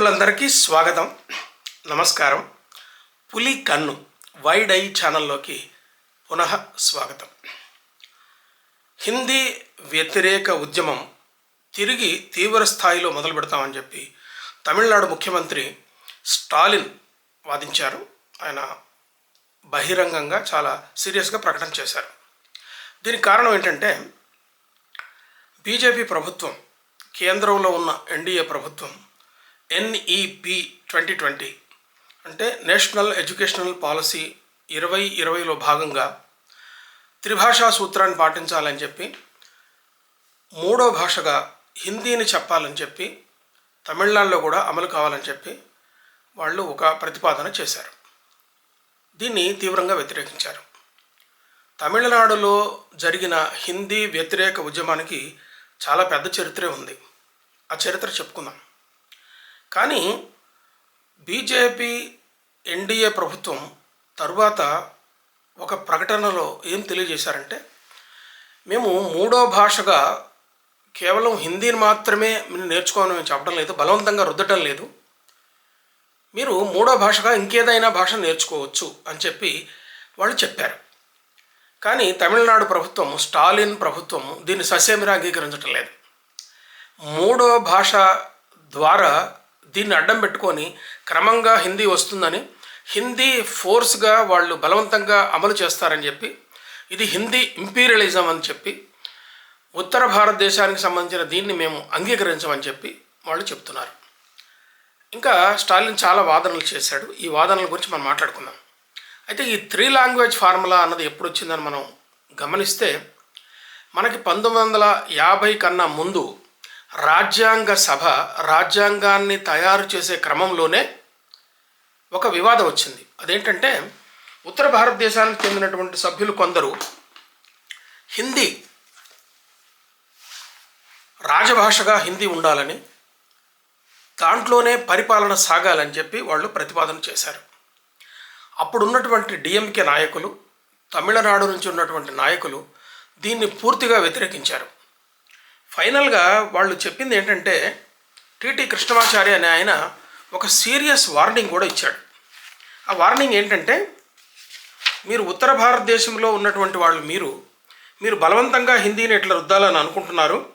మిత్రులందరికీ స్వాగతం. నమస్కారం. పులి కన్ను వైడ్ ఐ ఛానల్లోకి పునః స్వాగతం. హిందీ వ్యతిరేక ఉద్యమం తిరిగి తీవ్ర స్థాయిలో మొదలు పెడతామని చెప్పి తమిళనాడు ముఖ్యమంత్రి స్టాలిన్ వాదించారు. ఆయన బహిరంగంగా చాలా సీరియస్గా ప్రకటన చేశారు. దీనికి కారణం ఏంటంటే బీజేపీ ప్రభుత్వం కేంద్రంలో ఉన్న ఎన్డీఏ ప్రభుత్వం ఎన్ఈపి ట్వంటీ ట్వంటీ అంటే నేషనల్ ఎడ్యుకేషనల్ పాలసీ ఇరవై ఇరవైలో భాగంగా త్రిభాషా సూత్రాన్ని పాటించాలని చెప్పి మూడో భాషగా హిందీని చెప్పాలని చెప్పి తమిళనాడులో కూడా అమలు కావాలని చెప్పి వాళ్ళు ఒక ప్రతిపాదన చేశారు. దీన్ని తీవ్రంగా వ్యతిరేకించారు. తమిళనాడులో జరిగిన హిందీ వ్యతిరేక ఉద్యమానికి చాలా పెద్ద చరిత్రే ఉంది. ఆ చరిత్ర చెప్పుకుందాం. కానీ బీజేపీ ఎన్డీఏ ప్రభుత్వం తరువాత ఒక ప్రకటనలో ఏం తెలియజేశారంటే మేము మూడో భాషగా కేవలం హిందీని మాత్రమే నేర్చుకోవాలని మేము చెప్పడం లేదు బలవంతంగా రుద్దటం లేదు. మీరు మూడో భాషగా ఇంకేదైనా భాష నేర్చుకోవచ్చు అని చెప్పి వాళ్ళు చెప్పారు. కానీ తమిళనాడు ప్రభుత్వం స్టాలిన్ ప్రభుత్వం దీన్ని ససేమిరా అంగీకరించడం లేదు. మూడో భాష ద్వారా దీన్ని అడ్డం పెట్టుకొని క్రమంగా హిందీ వస్తుందని హిందీ ఫోర్స్గా వాళ్ళు బలవంతంగా అమలు చేస్తారని చెప్పి ఇది హిందీ ఇంపీరియలిజం అని చెప్పి ఉత్తర భారతదేశానికి సంబంధించిన దీన్ని మేము అంగీకరించమని చెప్పి వాళ్ళు చెప్తున్నారు. ఇంకా స్టాలిన్ చాలా వాదనలు చేశాడు. ఈ వాదనల గురించి మనం మాట్లాడుకుందాం. అయితే ఈ త్రీ లాంగ్వేజ్ ఫార్ములా అన్నది ఎప్పుడు వచ్చిందని మనం గమనిస్తే మనకి పంతొమ్మిది వందల యాభై కన్నా ముందు రాజ్యాంగ సభ రాజ్యాంగాన్ని తయారు చేసే క్రమంలోనే ఒక వివాదం వచ్చింది. అదేంటంటే ఉత్తర భారతదేశానికి చెందినటువంటి సభ్యులు కొందరు హిందీ రాజభాషగా హిందీ ఉండాలని దాంట్లోనే పరిపాలన సాగాలని చెప్పి వాళ్ళు ప్రతిపాదన చేశారు. అప్పుడున్నటువంటి డిఎంకే నాయకులు తమిళనాడు నుంచి ఉన్నటువంటి నాయకులు దీన్ని పూర్తిగా వ్యతిరేకించారు. ఫైనల్గా వాళ్ళు చెప్పింది ఏంటంటే టిటి కృష్ణమాచారి అనే ఆయన ఒక సీరియస్ వార్నింగ్ కూడా ఇచ్చాడు. ఆ వార్నింగ్ ఏంటంటే మీరు ఉత్తర భారతదేశంలో ఉన్నటువంటి వాళ్ళు మీరు మీరు బలవంతంగా హిందీని ఇట్లా రుద్దాలని అనుకుంటున్నారు.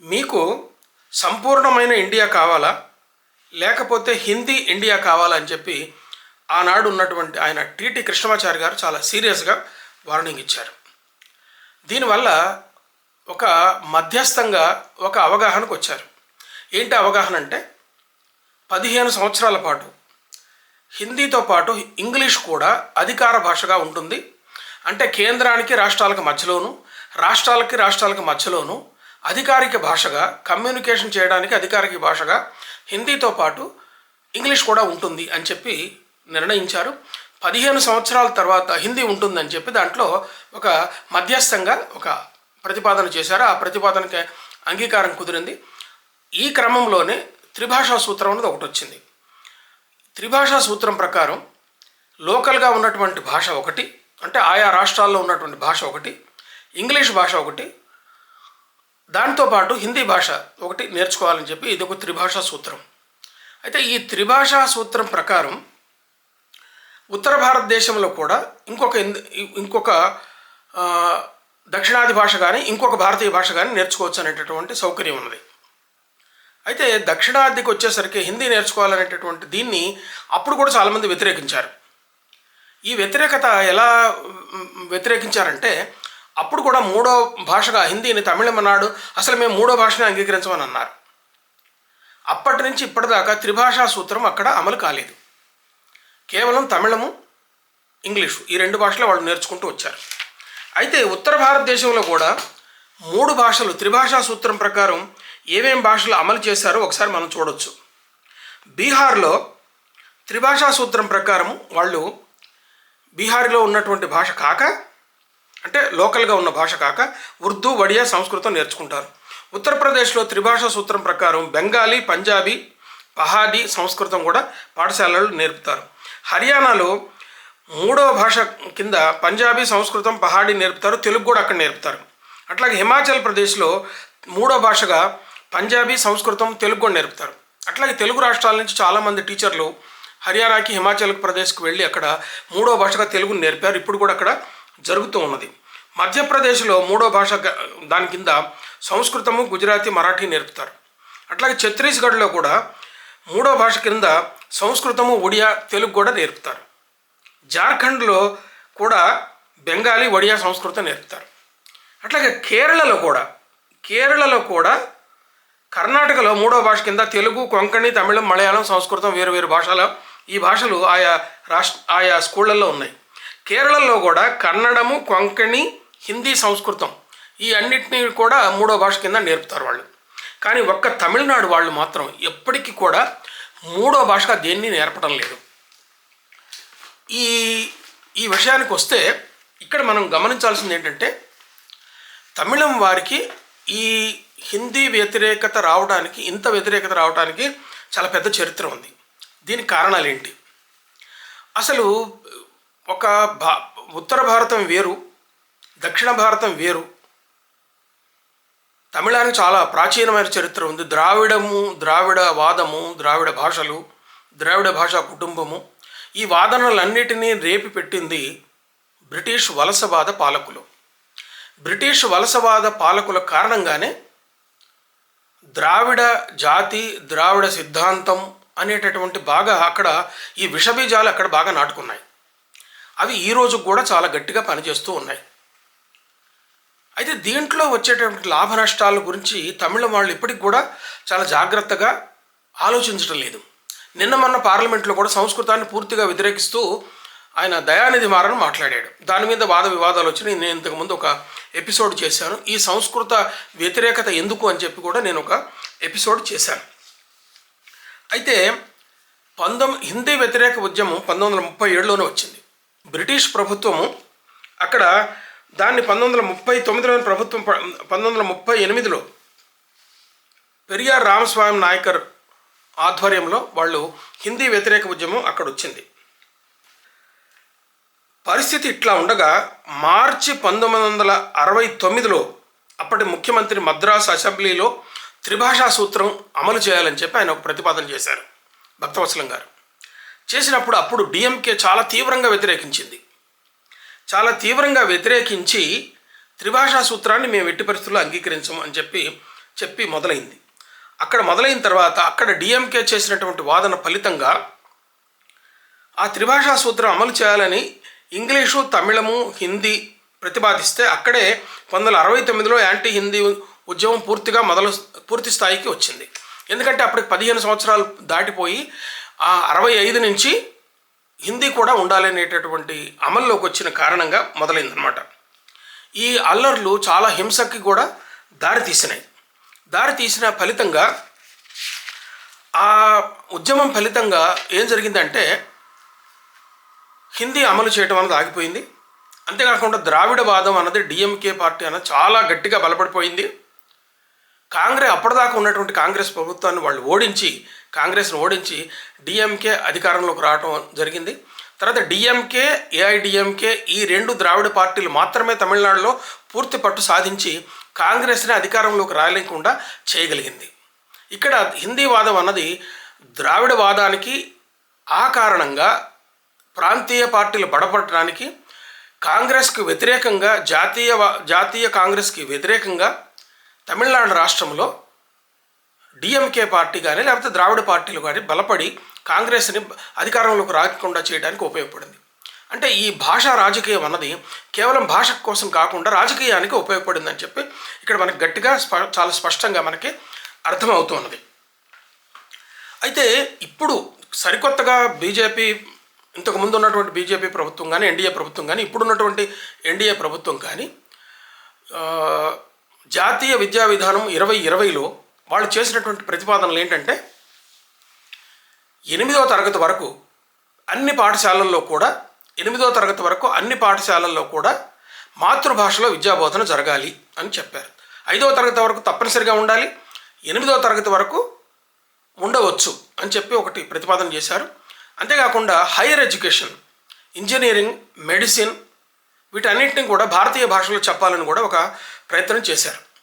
మీకు సంపూర్ణమైన ఇండియా కావాలా? లేకపోతే హిందీ ఇండియా కావాలా అని చెప్పి ఆనాడు ఉన్నటువంటి ఆయన టిటి కృష్ణమాచారి గారు చాలా సీరియస్గా వార్నింగ్ ఇచ్చారు. దీనివల్ల ఒక మధ్యస్థంగా ఒక అవగాహనకు వచ్చారు. ఏంటి అవగాహన అంటే పదిహేను సంవత్సరాల పాటు హిందీతో పాటు ఇంగ్లీష్ కూడా అధికార భాషగా ఉంటుంది. అంటే కేంద్రానికి రాష్ట్రాలకు మధ్యలోను రాష్ట్రాలకి రాష్ట్రాలకు మధ్యలోను అధికారిక భాషగా కమ్యూనికేషన్ చేయడానికి అధికారిక భాషగా హిందీతో పాటు ఇంగ్లీష్ కూడా ఉంటుంది అని చెప్పి నిర్ణయించారు. పదిహేను సంవత్సరాల తర్వాత హిందీ ఉంటుందని చెప్పి దాంట్లో ఒక మధ్యస్థంగా ఒక ప్రతిపాదన చేశారు. ఆ ప్రతిపాదనకి అంగీకారం కుదిరింది. ఈ క్రమంలోనే త్రిభాషా సూత్రం అనేది ఒకటి వచ్చింది. త్రిభాషా సూత్రం ప్రకారం లోకల్గా ఉన్నటువంటి భాష ఒకటి అంటే ఆయా రాష్ట్రాల్లో ఉన్నటువంటి భాష ఒకటి ఇంగ్లీష్ భాష ఒకటి దాంతోపాటు హిందీ భాష ఒకటి నేర్చుకోవాలని చెప్పి ఇది ఒక త్రిభాషా సూత్రం. అయితే ఈ త్రిభాషా సూత్రం ప్రకారం ఉత్తర భారతదేశంలో కూడా ఇంకొక ఇంకొక దక్షిణాది భాష కానీ ఇంకొక భారతీయ భాష కానీ నేర్చుకోవచ్చు అనేటటువంటి సౌకర్యం ఉన్నది. అయితే దక్షిణాదికి వచ్చేసరికి హిందీ నేర్చుకోవాలనేటటువంటి దీన్ని అప్పుడు కూడా చాలామంది వ్యతిరేకించారు. ఈ వ్యతిరేకత ఎలా వ్యతిరేకించారంటే అప్పుడు కూడా మూడో భాషగా హిందీని తమిళమన్నాడు అసలు మేము మూడో భాషని అంగీకరించమని అన్నారు. అప్పటి నుంచి ఇప్పటిదాకా త్రిభాషా సూత్రం అక్కడ అమలు కాలేదు. కేవలం తమిళము ఇంగ్లీషు ఈ రెండు భాషలు వాళ్ళు నేర్చుకుంటూ వచ్చారు. అయితే ఉత్తర భారతదేశంలో కూడా మూడు భాషలు త్రిభాషా సూత్రం ప్రకారం ఏమేం భాషలు అమలు చేశారో ఒకసారి మనం చూడొచ్చు. బీహార్లో త్రిభాషా సూత్రం ప్రకారం వాళ్ళు బీహార్లో ఉన్నటువంటి భాష కాక అంటే లోకల్గా ఉన్న భాష కాక ఉర్దూ వడియా సంస్కృతం నేర్చుకుంటారు. ఉత్తరప్రదేశ్లో త్రిభాషా సూత్రం ప్రకారం బెంగాలీ పంజాబీ పహాడీ సంస్కృతం కూడా పాఠశాలలు నేర్పుతారు. హర్యానాలో మూడవ భాష కింద పంజాబీ సంస్కృతం పహాడీ నేర్పుతారు తెలుగు కూడా అక్కడ నేర్పుతారు. అట్లాగే హిమాచల్ ప్రదేశ్లో మూడో భాషగా పంజాబీ సంస్కృతం తెలుగు కూడా నేర్పుతారు. అట్లాగే తెలుగు రాష్ట్రాల నుంచి చాలామంది టీచర్లు హర్యానాకి హిమాచల్ ప్రదేశ్కి వెళ్ళి అక్కడ మూడో భాషగా తెలుగు నేర్పారు. ఇప్పుడు కూడా అక్కడ జరుగుతూ ఉన్నది. మధ్యప్రదేశ్లో మూడో భాష దాని కింద సంస్కృతము గుజరాతీ మరాఠీ నేర్పుతారు. అట్లాగే ఛత్తీస్గఢ్లో కూడా మూడో భాష కింద సంస్కృతము ఒడియా తెలుగు కూడా నేర్పుతారు. జార్ఖండ్లో కూడా బెంగాలీ ఒడియా సంస్కృతం నేర్పుతారు. అట్లాగే కేరళలో కూడా కేరళలో కూడా కర్ణాటకలో మూడో భాష కింద తెలుగు కొంకణి తమిళం మలయాళం సంస్కృతం వేరు వేరు భాషల ఈ భాషలు ఆయా రాష్ట్ర ఆయా స్కూళ్ళల్లో ఉన్నాయి. కేరళలో కూడా కన్నడము కొంకణి హిందీ సంస్కృతం ఈ అన్నిటినీ కూడా మూడో భాష కింద నేర్పుతారు వాళ్ళు. కానీ ఒక్క తమిళనాడు వాళ్ళు మాత్రం ఎప్పటికీ కూడా మూడో భాషగా దేన్ని నేర్పడం లేదు. ఈ ఈ విషయానికి వస్తే ఇక్కడ మనం గమనించాల్సింది ఏంటంటే తమిళం వారికి ఈ హిందీ వ్యతిరేకత రావడానికి ఇంత వ్యతిరేకత రావడానికి చాలా పెద్ద చరిత్ర ఉంది. దీనికి కారణాలు ఏంటి? అసలు ఒక భా ఉత్తర భారతం వేరు దక్షిణ భారతం వేరు. తమిళానికి చాలా ప్రాచీనమైన చరిత్ర ఉంది. ద్రావిడము ద్రావిడ వాదము ద్రావిడ భాషలు ద్రావిడ భాషా కుటుంబము ఈ వాదనలన్నిటినీ రేపి పెట్టింది బ్రిటిష్ వలసవాద పాలకులు. బ్రిటిష్ వలసవాద పాలకుల కారణంగానే ద్రావిడ జాతి ద్రావిడ సిద్ధాంతం అనేటటువంటి బాగా అక్కడ ఈ విషబీజాలు అక్కడ బాగా నాటుకున్నాయి. అవి ఈ రోజు కూడా చాలా గట్టిగా పనిచేస్తూ ఉన్నాయి. అయితే దీంట్లో వచ్చేటటువంటి లాభ నష్టాల గురించి తమిళం వాళ్ళు ఇప్పటికి కూడా చాలా జాగ్రత్తగా ఆలోచించడం లేదు. నిన్న మొన్న పార్లమెంట్లో కూడా సంస్కృతాన్ని పూర్తిగా వ్యతిరేకిస్తూ ఆయన దయానిధి మారని మాట్లాడాడు. దాని మీద వాద వివాదాలు వచ్చినాయి. నేను ఇంతకుముందు ఒక ఎపిసోడ్ చేశాను. ఈ సంస్కృత వ్యతిరేకత ఎందుకు అని చెప్పి కూడా నేను ఒక ఎపిసోడ్ చేశాను. అయితే పంతొమ్మిది హిందీ వ్యతిరేక ఉద్యమం పంతొమ్మిది వందల ముప్పై ఏడులోనే వచ్చింది. బ్రిటిష్ ప్రభుత్వము అక్కడ దాన్ని పంతొమ్మిది వందల ముప్పై తొమ్మిదిలో ప్రభుత్వం పంతొమ్మిది వందల ముప్పై ఎనిమిదిలో పెరియార్ రామస్వామి నాయకర్ ఆధ్వర్యంలో వాళ్ళు హిందీ వ్యతిరేక ఉద్యమం అక్కడ వచ్చింది పరిస్థితి ఇట్లా ఉండగా మార్చి పంతొమ్మిది వందల అరవై తొమ్మిదిలో అప్పటి ముఖ్యమంత్రి మద్రాసు అసెంబ్లీలో త్రిభాషా సూత్రం అమలు చేయాలని చెప్పి ఆయన ఒక ప్రతిపాదన చేశారు భక్తవత్సలం గారు. చేసినప్పుడు అప్పుడు డిఎంకే చాలా తీవ్రంగా వ్యతిరేకించింది. చాలా తీవ్రంగా వ్యతిరేకించి త్రిభాషా సూత్రాన్ని మేము ఎట్టి పరిస్థితుల్లో అంగీకరించము అని చెప్పి చెప్పి మొదలైంది. అక్కడ మొదలైన తర్వాత అక్కడ డిఎంకే చేసినటువంటి వాదన ఫలితంగా ఆ త్రిభాషా సూత్రం అమలు చేయాలని ఇంగ్లీషు తమిళము హిందీ ప్రతిపాదిస్తే అక్కడే పంతొమ్మిది వందల అరవై తొమ్మిదిలో యాంటీ హిందీ ఉద్యమం పూర్తిగా మొదలు పూర్తి స్థాయికి వచ్చింది. ఎందుకంటే అప్పటికి పదిహేను సంవత్సరాలు దాటిపోయి ఆ అరవై ఐదు నుంచి హిందీ కూడా ఉండాలనేటటువంటి అమల్లోకి వచ్చిన కారణంగా మొదలైందనమాట ఈ అల్లర్లు చాలా హింసకి కూడా దారి దారి తీసిన ఫలితంగా ఆ ఉద్యమం ఫలితంగా ఏం జరిగిందంటే హిందీ అమలు చేయడం అన్నది ఆగిపోయింది. అంతేకాకుండా ద్రావిడ వాదం అన్నది డిఎంకే పార్టీ అన్నది చాలా గట్టిగా బలపడిపోయింది. కాంగ్రెస్ అప్పటిదాకా ఉన్నటువంటి కాంగ్రెస్ ప్రభుత్వాన్ని వాళ్ళు ఓడించి కాంగ్రెస్ను ఓడించి డిఎంకే అధికారంలోకి రావడం జరిగింది. తర్వాత డిఎంకే ఏఐడిఎంకే ఈ రెండు ద్రావిడ పార్టీలు మాత్రమే తమిళనాడులో పూర్తి పట్టు సాధించి కాంగ్రెస్ని అధికారంలోకి రాలేకుండా చేయగలిగింది. ఇక్కడ హిందీ వాదం అన్నది ద్రావిడ వాదానికి ఆ కారణంగా ప్రాంతీయ పార్టీలు బడపడటానికి కాంగ్రెస్కి వ్యతిరేకంగా జాతీయ వా- జాతీయ కాంగ్రెస్కి వ్యతిరేకంగా తమిళనాడు రాష్ట్రంలో డిఎంకే పార్టీ కానీ లేకపోతే ద్రావిడ పార్టీలు కానీ బలపడి కాంగ్రెస్ని అధికారంలోకి రాకుండా చేయడానికి ఉపయోగపడింది. అంటే ఈ భాష రాజకీయం అన్నది కేవలం భాష కోసం కాకుండా రాజకీయానికి ఉపయోగపడిందని చెప్పి ఇక్కడ మనకి గట్టిగా స్ప చాలా స్పష్టంగా మనకి అర్థమవుతున్నది. అయితే ఇప్పుడు సరికొత్తగా బీజేపీ ఇంతకు ముందు ఉన్నటువంటి బీజేపీ ప్రభుత్వం కానీ ఎన్డీఏ ప్రభుత్వం కానీ ఇప్పుడున్నటువంటి ఎన్డీఏ ప్రభుత్వం కానీ జాతీయ విద్యా విధానం ఇరవై ఇరవైలో వాళ్ళు చేసినటువంటి ప్రతిపాదనలు ఏంటంటే ఎనిమిదవ తరగతి వరకు అన్ని పాఠశాలల్లో కూడా ఎనిమిదో తరగతి వరకు అన్ని పాఠశాలల్లో కూడా మాతృభాషలో విద్యాబోధన జరగాలి అని చెప్పారు. ఐదవ తరగతి వరకు తప్పనిసరిగా ఉండాలి. ఎనిమిదవ తరగతి వరకు ఉండవచ్చు అని చెప్పి ఒకటి ప్రతిపాదన చేశారు. అంతేకాకుండా హైయర్ ఎడ్యుకేషన్ ఇంజనీరింగ్ మెడిసిన్ వీటన్నింటినీ కూడా భారతీయ భాషలో చెప్పాలని కూడా ఒక ప్రయత్నం చేశారు.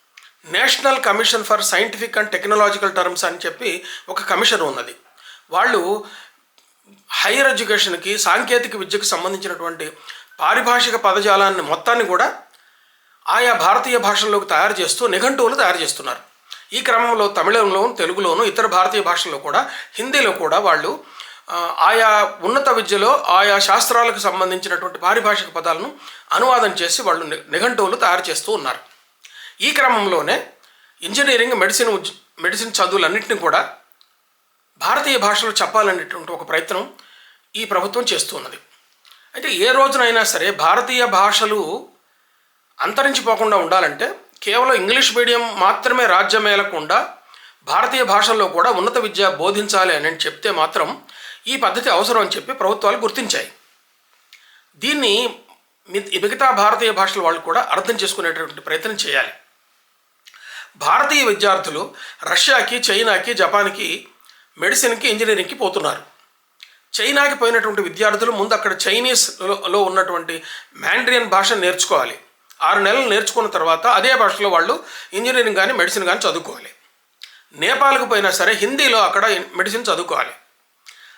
National commission for scientific and technological terms అని చెప్పి ఒక కమిషన్ ఉన్నది. వాళ్ళు హైయర్ ఎడ్యుకేషన్కి సాంకేతిక విద్యకు సంబంధించినటువంటి పారిభాషిక పదజాలాన్ని మొత్తాన్ని కూడా ఆయా భారతీయ భాషల్లోకి తయారు చేస్తూ నిఘంటువులు తయారు చేస్తున్నారు. ఈ క్రమంలో తమిళంలో తెలుగులోను ఇతర భారతీయ భాషల్లో కూడా హిందీలో కూడా వాళ్ళు ఆయా ఉన్నత విద్యలో ఆయా శాస్త్రాలకు సంబంధించినటువంటి పారిభాషిక పదాలను అనువాదం చేసి వాళ్ళు నిఘంటువులు తయారు చేస్తూ ఉన్నారు. ఈ క్రమంలోనే ఇంజనీరింగ్ మెడిసిన్ మెడిసిన్ చదువులన్నింటినీ కూడా భారతీయ భాషలో చెప్పాలనేటువంటి ఒక ప్రయత్నం ఈ ప్రభుత్వం చేస్తున్నది. అయితే ఏ రోజునైనా సరే భారతీయ భాషలు అంతరించిపోకుండా ఉండాలంటే కేవలం ఇంగ్లీష్ మీడియం మాత్రమే రాజ్యమేలకుండా భారతీయ భాషల్లో కూడా ఉన్నత విద్య బోధించాలి అని చెప్తే మాత్రం ఈ పద్ధతి అవసరం అని చెప్పి ప్రభుత్వాలు గుర్తించాయి. దీన్ని మి- మిగతా భారతీయ భాషల వాళ్ళు కూడా అర్థం చేసుకునేటటువంటి ప్రయత్నం చేయాలి. భారతీయ విద్యార్థులు రష్యాకి చైనాకి జపాన్కి మెడిసిన్కి ఇంజనీరింగ్కి పోతున్నారు. చైనాకి పోయినటువంటి విద్యార్థులు ముందు అక్కడ చైనీస్లో లో ఉన్నటువంటి మ్యాండ్రియన్ భాష నేర్చుకోవాలి. ఆరు నెలలు నేర్చుకున్న తర్వాత అదే భాషలో వాళ్ళు ఇంజనీరింగ్ కానీ మెడిసిన్ కానీ చదువుకోవాలి. నేపాల్కి పోయినా సరే హిందీలో అక్కడ మెడిసిన్ చదువుకోవాలి.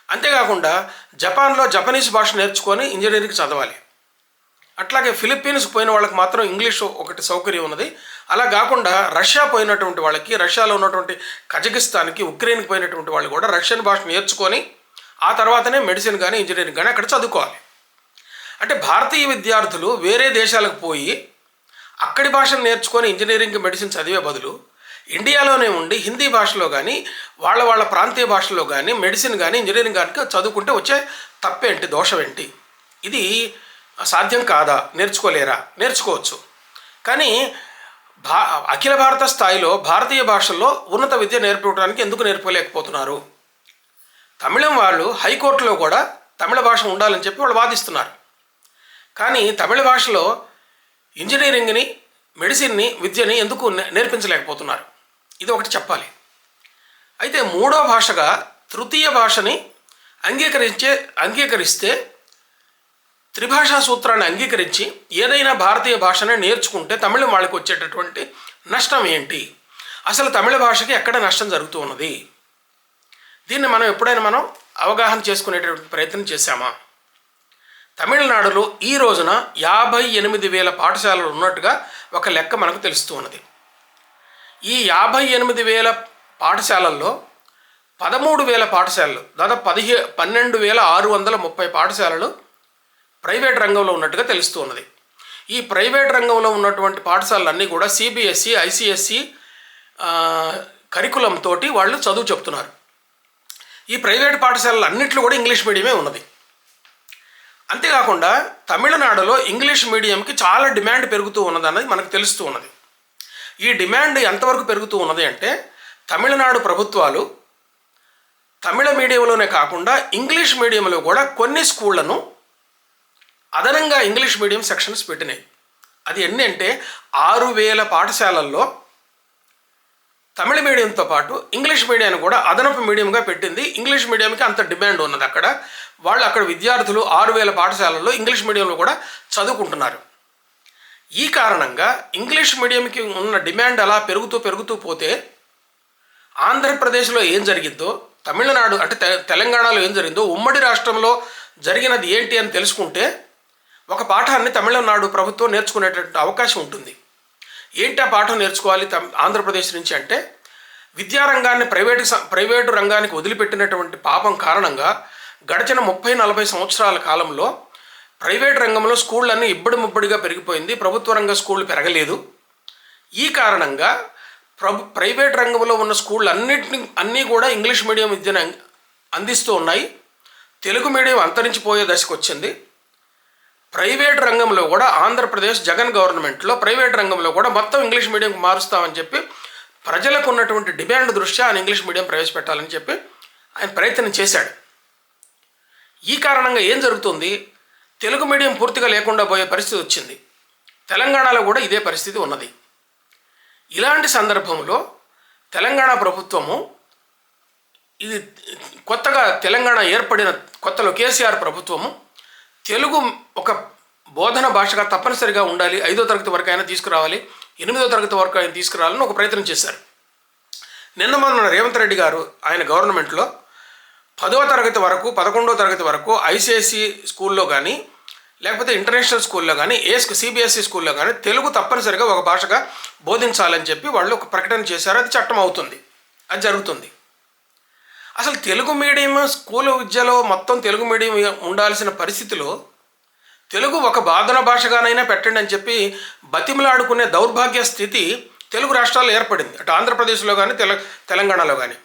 అంతేకాకుండా జపాన్లో జపనీస్ భాష నేర్చుకొని ఇంజనీరింగ్ చదవాలి. అట్లాగే ఫిలిప్పీన్స్ పోయిన వాళ్ళకి మాత్రం ఇంగ్లీష్ ఒకటి సౌకర్యం ఉన్నది. అలా కాకుండా రష్యా పోయినటువంటి వాళ్ళకి రష్యాలో ఉన్నటువంటి కజకిస్తాన్కి ఉక్రెయిన్కి పోయినటువంటి వాళ్ళు కూడా రష్యన్ భాష నేర్చుకొని ఆ తర్వాతనే మెడిసిన్ కానీ ఇంజనీరింగ్ కానీ అక్కడ చదువుకోవాలి. అంటే భారతీయ విద్యార్థులు వేరే దేశాలకు పోయి అక్కడి భాషను నేర్చుకొని ఇంజనీరింగ్ మెడిసిన్ చదివే బదులు ఇండియాలోనే ఉండి హిందీ భాషలో కానీ వాళ్ళ వాళ్ళ ప్రాంతీయ భాషలో కానీ మెడిసిన్ కానీ ఇంజనీరింగ్ కానీ చదువుకుంటే వచ్చే తప్పేంటి దోషమేంటి ఇది సాధ్యం కాదా? నేర్చుకోలేరా? నేర్చుకోవచ్చు. కానీ భా అఖిల భారత స్థాయిలో భారతీయ భాషల్లో ఉన్నత విద్య నేర్పడానికి ఎందుకు నేర్పలేకపోతున్నారు? తమిళం వాళ్ళు హైకోర్టులో కూడా తమిళ భాష ఉండాలని చెప్పి వాళ్ళు వాదిస్తున్నారు. కానీ తమిళ భాషలో ఇంజనీరింగ్ని మెడిసిన్ని విద్యని ఎందుకు నే- నేర్పించలేకపోతున్నారు? ఇది ఒకటి చెప్పాలి. అయితే మూడో భాషగా తృతీయ భాషని అంగీకరించే అంగీకరిస్తే త్రిభాషా సూత్రాన్ని అంగీకరించి ఏదైనా భారతీయ భాషని నేర్చుకుంటే తమిళం వాళ్ళకి వచ్చేటటువంటి నష్టం ఏంటి? అసలు తమిళ భాషకి ఎక్కడ నష్టం జరుగుతూ ఉన్నది? దీన్ని మనం ఎప్పుడైనా మనం అవగాహన చేసుకునేటటువంటి ప్రయత్నం చేశామా? తమిళనాడులో ఈ రోజున యాభై ఎనిమిది వేల పాఠశాలలు ఉన్నట్టుగా ఒక లెక్క మనకు తెలుస్తూ ఉన్నది. ఈ యాభై ఎనిమిది వేల పాఠశాలల్లో పదమూడు వేల పాఠశాలలు దాదాపు పదిహే పన్నెండు వేల ఆరు వందల ముప్పై పాఠశాలలు ప్రైవేట్ రంగంలో ఉన్నట్టుగా తెలుస్తూ ఉన్నది. ఈ ప్రైవేట్ రంగంలో ఉన్నటువంటి పాఠశాలలన్నీ కూడా సిబిఎస్ఈ ఐసిఎస్సి కరికులం తోటి వాళ్ళు చదువు చెప్తున్నారు. ఈ ప్రైవేట్ పాఠశాలలు అన్నింటిలో కూడా ఇంగ్లీష్ మీడియమే ఉన్నది. అంతేకాకుండా తమిళనాడులో ఇంగ్లీష్ మీడియంకి చాలా డిమాండ్ పెరుగుతూ ఉన్నదన్నది మనకు తెలుస్తూ ఉన్నది. ఈ డిమాండ్ ఎంతవరకు పెరుగుతూ ఉన్నది అంటే తమిళనాడు ప్రభుత్వాలు తమిళ మీడియంలోనే కాకుండా ఇంగ్లీష్ మీడియంలో కూడా కొన్ని స్కూళ్ళను అదనంగా ఇంగ్లీష్ మీడియం సెక్షన్స్ పెట్టినాయి. అది ఎన్ని అంటే ఆరు వేల పాఠశాలల్లో తమిళ మీడియంతో పాటు ఇంగ్లీష్ మీడియాన్ని కూడా అదనపు మీడియంగా పెట్టింది. ఇంగ్లీష్ మీడియంకి అంత డిమాండ్ ఉన్నది అక్కడ. వాళ్ళు అక్కడ విద్యార్థులు ఆరు వేల పాఠశాలల్లో ఇంగ్లీష్ మీడియంలో కూడా చదువుకుంటున్నారు. ఈ కారణంగా ఇంగ్లీష్ మీడియంకి ఉన్న డిమాండ్ అలా పెరుగుతూ పెరుగుతూ పోతే ఆంధ్రప్రదేశ్లో ఏం జరిగిందో తమిళనాడు అంటే తె- తెలంగాణలో ఏం జరిగిందో ఉమ్మడి రాష్ట్రంలో జరిగినది ఏంటి అని తెలుసుకుంటే ఒక పాఠాన్ని తమిళనాడు ప్రభుత్వం నేర్చుకునేటటువంటి అవకాశం ఉంటుంది. ఏంటి ఆ పాఠం నేర్చుకోవాలి ఆంధ్రప్రదేశ్ నుంచి అంటే విద్యారంగాన్ని ప్రైవేటు స- ప్రైవేటు రంగానికి వదిలిపెట్టినటువంటి పాపం కారణంగా గడిచిన ముప్పై నలభై సంవత్సరాల కాలంలో ప్రైవేట్ రంగంలో స్కూళ్ళన్నీ ఇబ్బడి ముబ్బడిగా పెరిగిపోయింది. ప్రభుత్వ రంగ స్కూళ్ళు పెరగలేదు. ఈ కారణంగా ప్రభు ప్రైవేట్ రంగంలో ఉన్న స్కూళ్ళు అన్నిటిని అన్నీ కూడా ఇంగ్లీష్ మీడియం విద్యను అందిస్తూ ఉన్నాయి. తెలుగు మీడియం అంతరించిపోయే దశకు వచ్చింది ప్రైవేట్ రంగంలో కూడా ఆంధ్రప్రదేశ్ జగన్ గవర్నమెంట్లో ప్రైవేట్ రంగంలో కూడా మొత్తం ఇంగ్లీష్ మీడియంకి మారుస్తామని చెప్పి ప్రజలకు ఉన్నటువంటి డిమాండ్ దృష్ట్యా ఆయన ఇంగ్లీష్ మీడియం ప్రవేశపెట్టాలని చెప్పి ఆయన ప్రయత్నం చేశాడు. ఈ కారణంగా ఏం జరుగుతుంది? తెలుగు మీడియం పూర్తిగా లేకుండా పోయే పరిస్థితి వచ్చింది. తెలంగాణలో కూడా ఇదే పరిస్థితి ఉన్నది. ఇలాంటి సందర్భంలో తెలంగాణ ప్రభుత్వము ఇది కొత్తగా తెలంగాణ ఏర్పడిన కొత్తలో కేసీఆర్ ప్రభుత్వము తెలుగు ఒక బోధన భాషగా తప్పనిసరిగా ఉండాలి. ఐదో తరగతి వరకు అయినా తీసుకురావాలి. ఎనిమిదో తరగతి వరకు ఆయన తీసుకురావాలని ఒక ప్రయత్నం చేశారు. నిన్న మొన్న రేవంత్ రెడ్డి గారు ఆయన గవర్నమెంట్లో పదవ తరగతి వరకు పదకొండవ తరగతి వరకు ఐసిఐసి స్కూల్లో కానీ లేకపోతే ఇంటర్నేషనల్ స్కూల్లో కానీ ఏ సిబిఎస్ఈ స్కూల్లో కానీ తెలుగు తప్పనిసరిగా ఒక భాషగా బోధించాలని చెప్పి వాళ్ళు ఒక ప్రకటన చేశారు. అది చట్టం అవుతుంది. అది జరుగుతుంది. అసలు తెలుగు మీడియం స్కూల్ విద్యలో మొత్తం తెలుగు మీడియం ఉండాల్సిన పరిస్థితిలో తెలుగు ఒక బాధన భాషగానైనా పెట్టండి అని చెప్పి బతిమలాడుకునే దౌర్భాగ్య స్థితి తెలుగు రాష్ట్రాల్లో ఏర్పడింది. అటు ఆంధ్రప్రదేశ్లో కానీ తెల తెలంగాణలో కానీ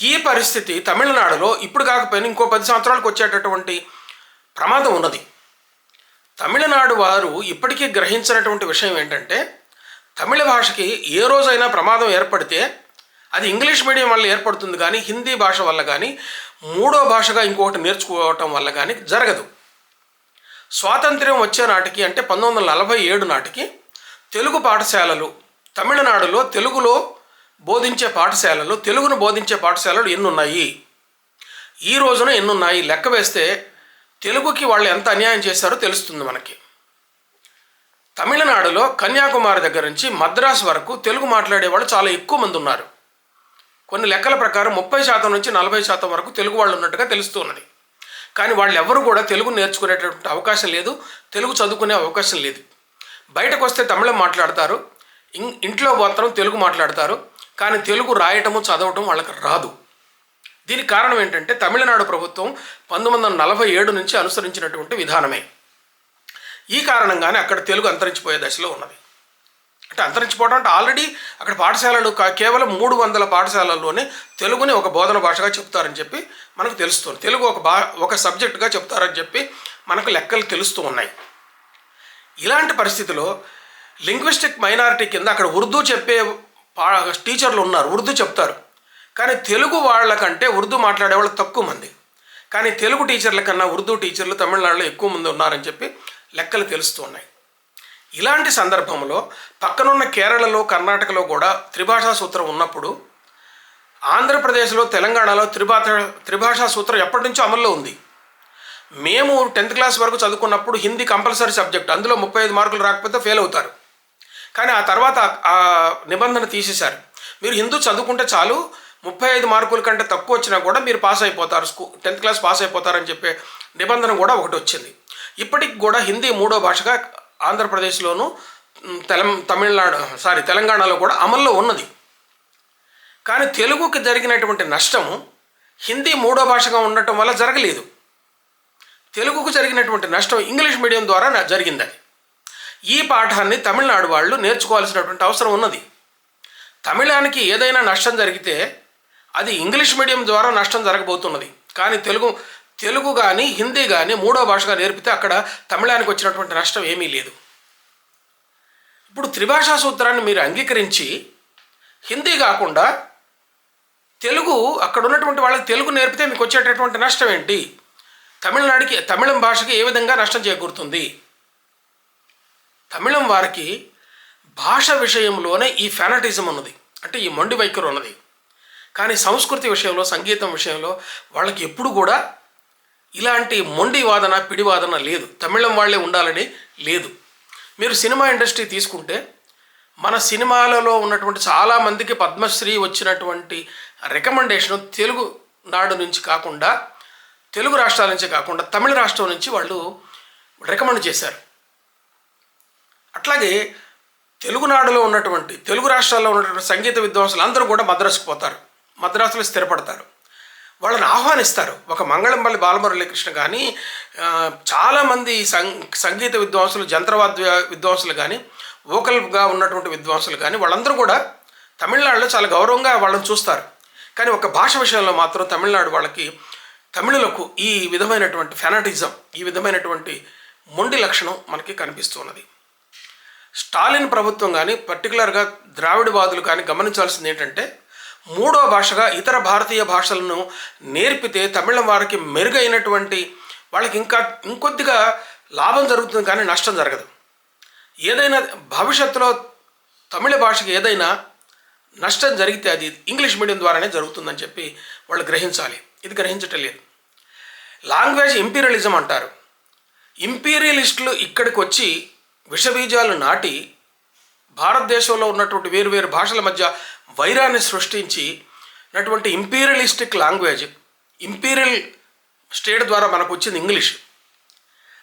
ఈ పరిస్థితి తమిళనాడులో ఇప్పుడు కాకపోయినా ఇంకో పది సంవత్సరాలకు వచ్చేటటువంటి ప్రమాదం ఉన్నది. తమిళనాడు వారు ఇప్పటికీ గ్రహించినటువంటి విషయం ఏంటంటే తమిళ భాషకి ఏ రోజైనా ప్రమాదం ఏర్పడితే అది ఇంగ్లీష్ మీడియం వల్ల ఏర్పడుతుంది కానీ హిందీ భాష వల్ల కానీ మూడో భాషగా ఇంకొకటి నేర్చుకోవటం వల్ల కానీ జరగదు. స్వాతంత్ర్యం వచ్చే నాటికి అంటే పంతొమ్మిది వందల నలభై ఏడు నాటికి తెలుగు పాఠశాలలు తమిళనాడులో తెలుగులో బోధించే పాఠశాలలు తెలుగును బోధించే పాఠశాలలు ఎన్నున్నాయి? ఈ రోజున ఎన్నున్నాయి? లెక్క వేస్తే తెలుగుకి వాళ్ళు ఎంత అన్యాయం చేశారో తెలుస్తుంది మనకి. తమిళనాడులో కన్యాకుమారి దగ్గర నుంచి మద్రాసు వరకు తెలుగు మాట్లాడే వాళ్ళు చాలా ఎక్కువ మంది ఉన్నారు. కొన్ని లెక్కల ప్రకారం ముప్పై శాతం నుంచి నలభై శాతం వరకు తెలుగు వాళ్ళు ఉన్నట్టుగా తెలుస్తున్నది కానీ వాళ్ళు ఎవరు కూడా తెలుగు నేర్చుకునేటటువంటి అవకాశం లేదు తెలుగు చదువుకునే అవకాశం లేదు. బయటకు వస్తే తమిళం మాట్లాడతారు ఇం- ఇంట్లో మాత్రం తెలుగు మాట్లాడతారు కానీ తెలుగు రాయటము చదవటం వాళ్ళకి రాదు. దీనికి కారణం ఏంటంటే తమిళనాడు ప్రభుత్వం పంతొమ్మిది వందల నలభై ఏడు నుంచి అనుసరించినటువంటి విధానమే. ఈ కారణంగానే అక్కడ తెలుగు అంతరించిపోయే దశలో ఉన్నది. అంటే అంతరించిపోవడం అంటే ఆల్రెడీ అక్కడ పాఠశాలలు కా- కేవలం మూడు వందల పాఠశాలల్లోనే తెలుగుని ఒక బోధన భాషగా చెప్తారని చెప్పి మనకు తెలుస్తుంది. తెలుగు ఒక బా ఒక సబ్జెక్టుగా చెప్తారని చెప్పి మనకు లెక్కలు తెలుస్తూ ఉన్నాయి. ఇలాంటి పరిస్థితిలో లింగ్విస్టిక్ మైనారిటీ కింద అక్కడ ఉర్దూ చెప్పే పా టీచర్లు ఉన్నారు. ఉర్దూ చెప్తారు. కానీ తెలుగు వాళ్ళకంటే ఉర్దూ మాట్లాడే వాళ్ళు తక్కువ మంది. కానీ తెలుగు టీచర్ల కన్నా ఉర్దూ టీచర్లు తమిళనాడులో ఎక్కువ మంది ఉన్నారని చెప్పి లెక్కలు తెలుస్తూ ఉన్నాయి. ఇలాంటి సందర్భంలో పక్కనున్న కేరళలో కర్ణాటకలో కూడా త్రిభాషా సూత్రం ఉన్నప్పుడు ఆంధ్రప్రదేశ్లో తెలంగాణలో త్రిభాష త్రిభాషా సూత్రం ఎప్పటి నుంచో అమల్లో ఉంది. మేము టెన్త్ క్లాస్ వరకు చదువుకున్నప్పుడు హిందీ కంపల్సరీ సబ్జెక్ట్ అందులో ముప్పై ఐదు మార్కులు రాకపోతే ఫెయిల్ అవుతారు. కానీ ఆ తర్వాత ఆ నిబంధన తీసేశారు. మీరు హిందూ చదువుకుంటే చాలు ముప్పై ఐదు మార్కుల కంటే తక్కువ వచ్చినా కూడా మీరు పాస్ అయిపోతారు స్కూ టెన్త్ క్లాస్ పాస్ అయిపోతారని చెప్పే నిబంధన కూడా ఒకటి వచ్చింది. ఇప్పటికి కూడా హిందీ మూడో భాషగా ఆంధ్రప్రదేశ్లోను తెలం తమిళనాడు సారీ తెలంగాణలో కూడా అమల్లో ఉన్నది. కానీ తెలుగుకి జరిగినటువంటి నష్టము హిందీ మూడో భాషగా ఉండటం వల్ల జరగలేదు. తెలుగుకు జరిగినటువంటి నష్టం ఇంగ్లీష్ మీడియం ద్వారా జరిగింది అది. ఈ పాఠాన్ని తమిళనాడు వాళ్ళు నేర్చుకోవాల్సినటువంటి అవసరం ఉన్నది. తమిళానికి ఏదైనా నష్టం జరిగితే అది ఇంగ్లీష్ మీడియం ద్వారా నష్టం జరగబోతున్నది. కానీ తెలుగు తెలుగు కానీ హిందీ కానీ మూడో భాషగా నేర్పితే అక్కడ తమిళానికి వచ్చినటువంటి నష్టం ఏమీ లేదు. ఇప్పుడు త్రిభాషా సూత్రాన్ని మీరు అంగీకరించి హిందీ కాకుండా తెలుగు అక్కడ ఉన్నటువంటి వాళ్ళకి తెలుగు నేర్పితే మీకు వచ్చేటటువంటి నష్టం ఏంటి? తమిళనాడుకి తమిళం భాషకి ఏ విధంగా నష్టం చేకూరుతుంది? తమిళం వారికి భాష విషయంలోనే ఈ ఫెనటిజం ఉన్నది. అంటే ఈ మొండి వైఖరు ఉన్నది. కానీ సంస్కృతి విషయంలో సంగీతం విషయంలో వాళ్ళకి ఎప్పుడు కూడా ఇలాంటి మొండి వాదన పిడివాదన లేదు. తమిళం వాళ్ళే ఉండాలని లేదు. మీరు సినిమా ఇండస్ట్రీ తీసుకుంటే మన సినిమాలలో ఉన్నటువంటి చాలామందికి పద్మశ్రీ వచ్చినటువంటి రికమెండేషన్ తెలుగు నాడు నుంచి కాకుండా తెలుగు రాష్ట్రాల నుంచి కాకుండా తమిళ రాష్ట్రం నుంచి వాళ్ళు రికమెండ్ చేశారు. అట్లాగే తెలుగునాడులో ఉన్నటువంటి తెలుగు రాష్ట్రాల్లో ఉన్నటువంటి సంగీత విద్వాంసులు అందరూ కూడా మద్రాసుకు పోతారు. మద్రాసులో స్థిరపడతారు. వాళ్ళని ఆహ్వానిస్తారు. ఒక మంగళంపల్లి బాలమురళీకృష్ణ కానీ చాలామంది సం సంగీత విద్వాంసులు జంత్రవాద విద్వాంసులు కానీ వోకల్గా ఉన్నటువంటి విద్వాంసులు కానీ వాళ్ళందరూ కూడా తమిళనాడులో చాలా గౌరవంగా వాళ్ళని చూస్తారు. కానీ ఒక భాష విషయంలో మాత్రం తమిళనాడు వాళ్ళకి తమిళులకు ఈ విధమైనటువంటి ఫెనాటిజం ఈ విధమైనటువంటి మొండి లక్షణం మనకి కనిపిస్తున్నది. స్టాలిన్ ప్రభుత్వం కానీ పర్టికులర్గా ద్రావిడవాదులు కానీ గమనించాల్సింది ఏంటంటే మూడో భాషగా ఇతర భారతీయ భాషలను నేర్పితే తమిళం వారికి మెరుగైనటువంటి వాళ్ళకి ఇంకా ఇంకొద్దిగా లాభం జరుగుతుంది కానీ నష్టం జరగదు. ఏదైనా భవిష్యత్తులో తమిళ భాషకి ఏదైనా నష్టం జరిగితే అది ఇంగ్లీష్ మీడియం ద్వారానే జరుగుతుందని చెప్పి వాళ్ళు గ్రహించాలి. ఇది గ్రహించటం లేదు. లాంగ్వేజ్ ఇంపీరియలిజం అంటారు. ఇంపీరియలిస్టులు ఇక్కడికి వచ్చి విషబీజాలు నాటి భారతదేశంలో ఉన్నటువంటి వేరు వేరు భాషల మధ్య వైరాన్ని సృష్టించి నటువంటి ఇంపీరియలిస్టిక్ లాంగ్వేజ్ ఇంపీరియల్ స్టేట్ ద్వారా మనకు వచ్చింది ఇంగ్లీష్.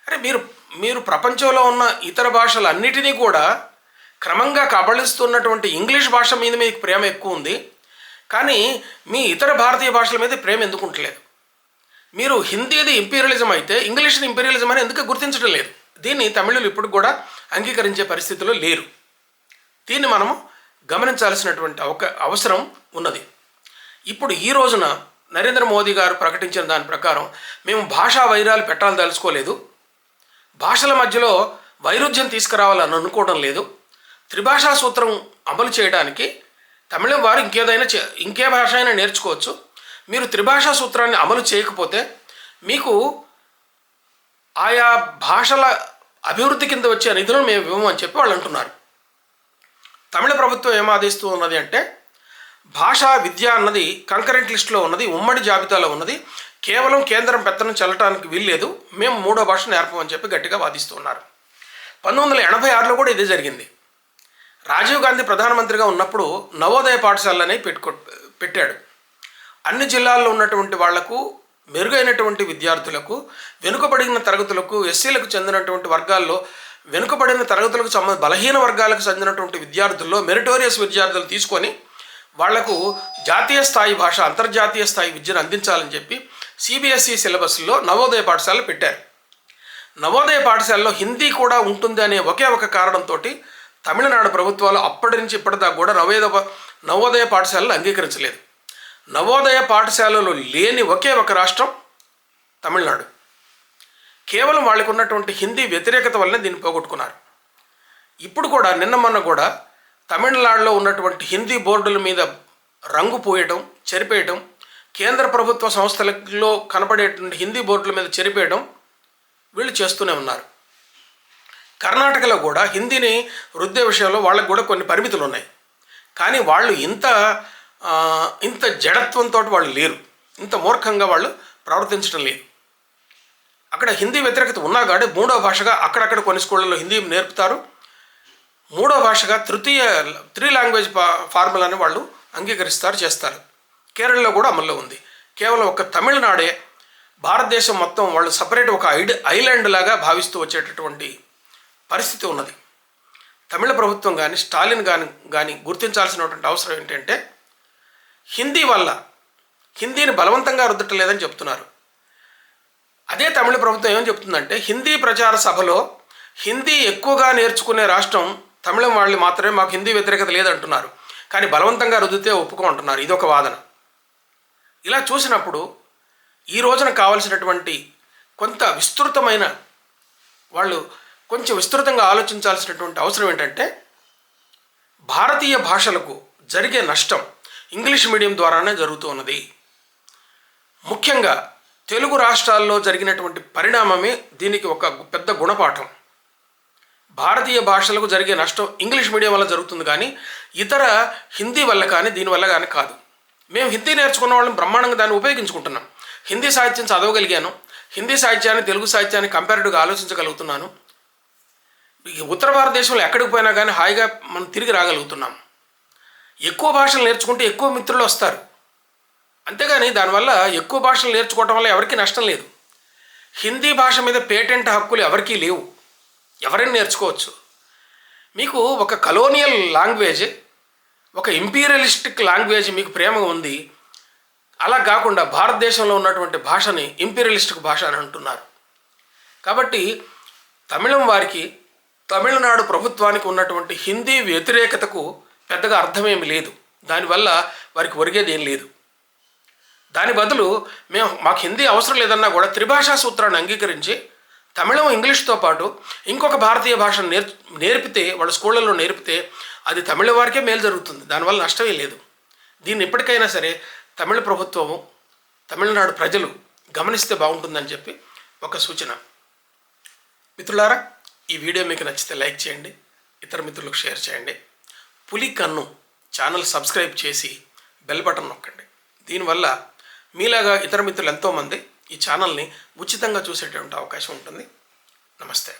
అరే మీరు మీరు ప్రపంచంలో ఉన్న ఇతర భాషలన్నిటినీ కూడా క్రమంగా కబళిస్తున్నటువంటి ఇంగ్లీష్ భాష మీద మీకు ప్రేమ ఎక్కువ ఉంది. కానీ మీ ఇతర భారతీయ భాషల మీద ప్రేమ ఎందుకుంటలేదు మీరు హిందీది ఇంపీరియలిజం అయితే ఇంగ్లీష్ని ఇంపీరియలిజం అని ఎందుకు గుర్తించడం లేదు? దీన్ని తమిళులు ఇప్పుడు కూడా అంగీకరించే పరిస్థితిలో లేరు. దీన్ని మనం గమనించాల్సినటువంటి అవక అవసరం ఉన్నది. ఇప్పుడు ఈ రోజున నరేంద్ర మోదీ గారు ప్రకటించిన దాని ప్రకారం మేము భాషా వైరాలు పెట్టాలని తలుచుకోలేదు. భాషల మధ్యలో వైరుధ్యం తీసుకురావాలని అనుకోవడం లేదు. త్రిభాషా సూత్రం అమలు చేయడానికి తమిళం వారు ఇంకేదైనా చే- ఇంకే భాష అయినా నేర్చుకోవచ్చు. మీరు త్రిభాషా సూత్రాన్ని అమలు చేయకపోతే మీకు ఆయా భాషల అభివృద్ధి కింద వచ్చే నిధులను మేము ఇవ్వమని చెప్పి వాళ్ళు అంటున్నారు. తమిళ ప్రభుత్వం ఏం ఆదేస్తూ ఉన్నది అంటే భాషా విద్య అన్నది కంకరెంట్ లిస్టులో ఉన్నది ఉమ్మడి జాబితాలో ఉన్నది. కేవలం కేంద్రం పెత్తనం చల్లటానికి వీల్లేదు. మేము మూడో భాష నేర్పమని చెప్పి గట్టిగా వాదిస్తూ ఉన్నారు. పంతొమ్మిది వందల ఎనభై ఆరులో కూడా ఇదే జరిగింది. రాజీవ్ గాంధీ ప్రధానమంత్రిగా ఉన్నప్పుడు నవోదయ పాఠశాలని పెట్టుకో పెట్టాడు. అన్ని జిల్లాల్లో ఉన్నటువంటి వాళ్ళకు మెరుగైనటువంటి విద్యార్థులకు వెనుకబడిన తరగతులకు ఎస్సీలకు చెందినటువంటి వర్గాల్లో వెనుకబడిన తరగతులకు సంబంధ బలహీన వర్గాలకు చెందినటువంటి విద్యార్థుల్లో మెరిటోరియస్ విద్యార్థులు తీసుకొని వాళ్ళకు జాతీయ స్థాయి భాష అంతర్జాతీయ స్థాయి విద్యను అందించాలని చెప్పి సిబిఎస్ఈ సిలబస్లో నవోదయ పాఠశాలలు పెట్టారు. నవోదయ పాఠశాలలో హిందీ కూడా ఉంటుంది అనే ఒకే ఒక కారణంతో తమిళనాడు ప్రభుత్వాలు అప్పటి నుంచి ఇప్పటిదాకా కూడా నవోదయ నవోదయ పాఠశాలలు అంగీకరించలేదు. నవోదయ పాఠశాలలు లేని ఒకే ఒక రాష్ట్రం తమిళనాడు. కేవలం వాళ్ళకు ఉన్నటువంటి హిందీ వ్యతిరేకత వల్లనే దీన్ని పోగొట్టుకున్నారు. ఇప్పుడు కూడా నిన్న మొన్న కూడా తమిళనాడులో ఉన్నటువంటి హిందీ బోర్డుల మీద రంగు పోయటం చెరిపేయటం కేంద్ర ప్రభుత్వ సంస్థలలో కనపడేటువంటి హిందీ బోర్డుల మీద చెరిపేయడం వీళ్ళు చేస్తూనే ఉన్నారు. కర్ణాటకలో కూడా హిందీని రుద్దే విషయంలో వాళ్ళకు కూడా కొన్ని పరిమితులు ఉన్నాయి కానీ వాళ్ళు ఇంత ఇంత జడత్వంతో వాళ్ళు లేరు. ఇంత మూర్ఖంగా వాళ్ళు ప్రవర్తించడం లేదు. అక్కడ హిందీ వ్యతిరేకత ఉన్నా కానీ మూడో భాషగా అక్కడక్కడ కొన్ని స్కూళ్ళలో హిందీ నేర్పుతారు. మూడో భాషగా తృతీయ త్రీ లాంగ్వేజ్ ఫార్ములాని వాళ్ళు అంగీకరిస్తారు చేస్తారు. కేరళలో కూడా అమల్లో ఉంది. కేవలం ఒక తమిళనాడే భారతదేశం మొత్తం వాళ్ళు సపరేట్ ఒక ఐడ్ ఐలాండ్ లాగా భావిస్తూ వచ్చేటటువంటి పరిస్థితి ఉన్నది. తమిళ ప్రభుత్వం కానీ స్టాలిన్ కానీ కానీ గుర్తించాల్సినటువంటి అవసరం ఏంటంటే హిందీ వల్ల హిందీని బలవంతంగా రుద్దటలేదని చెప్తున్నారు. అదే తమిళ ప్రభుత్వం ఏం చెప్తుందంటే హిందీ ప్రచార సభలో హిందీ ఎక్కువగా నేర్చుకునే రాష్ట్రం తమిళం వాళ్ళు మాత్రమే మాకు హిందీ వ్యతిరేకత లేదంటున్నారు. కానీ బలవంతంగా రుద్దితే ఒప్పుకోమంటున్నారు. ఇది ఒక వాదన. ఇలా చూసినప్పుడు ఈ రోజున కావలసినటువంటి కొంత విస్తృతమైన వాళ్ళు కొంచెం విస్తృతంగా ఆలోచించాల్సినటువంటి అవసరం ఏంటంటే భారతీయ భాషలకు జరిగే నష్టం ఇంగ్లీష్ మీడియం ద్వారానే జరుగుతూ ఉన్నది. ముఖ్యంగా తెలుగు రాష్ట్రాల్లో జరిగినటువంటి పరిణామమే దీనికి ఒక పెద్ద గుణపాఠం. భారతీయ భాషలకు జరిగే నష్టం ఇంగ్లీష్ మీడియం వల్ల జరుగుతుంది కానీ ఇతర హిందీ వల్ల కానీ దీనివల్ల కానీ కాదు. మేము హిందీ నేర్చుకున్న వాళ్ళని బ్రహ్మాండంగా దాన్ని ఉపయోగించుకుంటున్నాం. హిందీ సాహిత్యం చదవగలిగాను. హిందీ సాహిత్యాన్ని తెలుగు సాహిత్యాన్ని కంపారిటివ్గా ఆలోచించగలుగుతున్నాను. ఈ ఉత్తర భారతదేశంలో ఎక్కడికి పోయినా కానీ హాయిగా మనం తిరిగి రాగలుగుతున్నాం. ఎక్కువ భాషలు నేర్చుకుంటే ఎక్కువ మిత్రులు వస్తారు. అంతేగాని దానివల్ల ఎక్కువ భాషలు నేర్చుకోవటం వల్ల ఎవరికీ నష్టం లేదు. హిందీ భాష మీద పేటెంట్ హక్కులు ఎవరికీ లేవు. ఎవరైనా నేర్చుకోవచ్చు. మీకు ఒక కలోనియల్ లాంగ్వేజ్ ఒక ఇంపీరియలిస్టిక్ లాంగ్వేజ్ మీకు ప్రేమ ఉంది. అలా కాకుండా భారతదేశంలో ఉన్నటువంటి భాషని ఇంపీరియలిస్టిక్ భాష అని అంటున్నారు. కాబట్టి తమిళం వారికి తమిళనాడు ప్రభుత్వానికి ఉన్నటువంటి హిందీ వ్యతిరేకతకు పెద్దగా అర్థమేమి లేదు. దానివల్ల వారికి ఒరిగేది ఏం లేదు. దాని బదులు మేము మాకు హిందీ అవసరం లేదన్నా కూడా త్రిభాషా సూత్రాన్ని అంగీకరించి తమిళం ఇంగ్లీష్తో పాటు ఇంకొక భారతీయ భాషను నేర్ నేర్పితే వాళ్ళ స్కూళ్ళల్లో నేర్పితే అది తమిళ వారికే మేలు జరుగుతుంది. దానివల్ల నష్టమే లేదు. దీన్ని ఇప్పటికైనా సరే తమిళ ప్రభుత్వము తమిళనాడు ప్రజలు గమనిస్తే బాగుంటుందని చెప్పి ఒక సూచన. మిత్రులారా ఈ వీడియో మీకు నచ్చితే లైక్ చేయండి ఇతర మిత్రులకు షేర్ చేయండి. పులి కన్ను ఛానల్ సబ్స్క్రైబ్ చేసి బెల్ బటన్ నొక్కండి. దీనివల్ల మీలాగా ఇతర మిత్రులు ఎంతోమంది ఈ ఛానల్ని ఉచితంగా చూసేటువంటి అవకాశం ఉంటుంది. నమస్తే.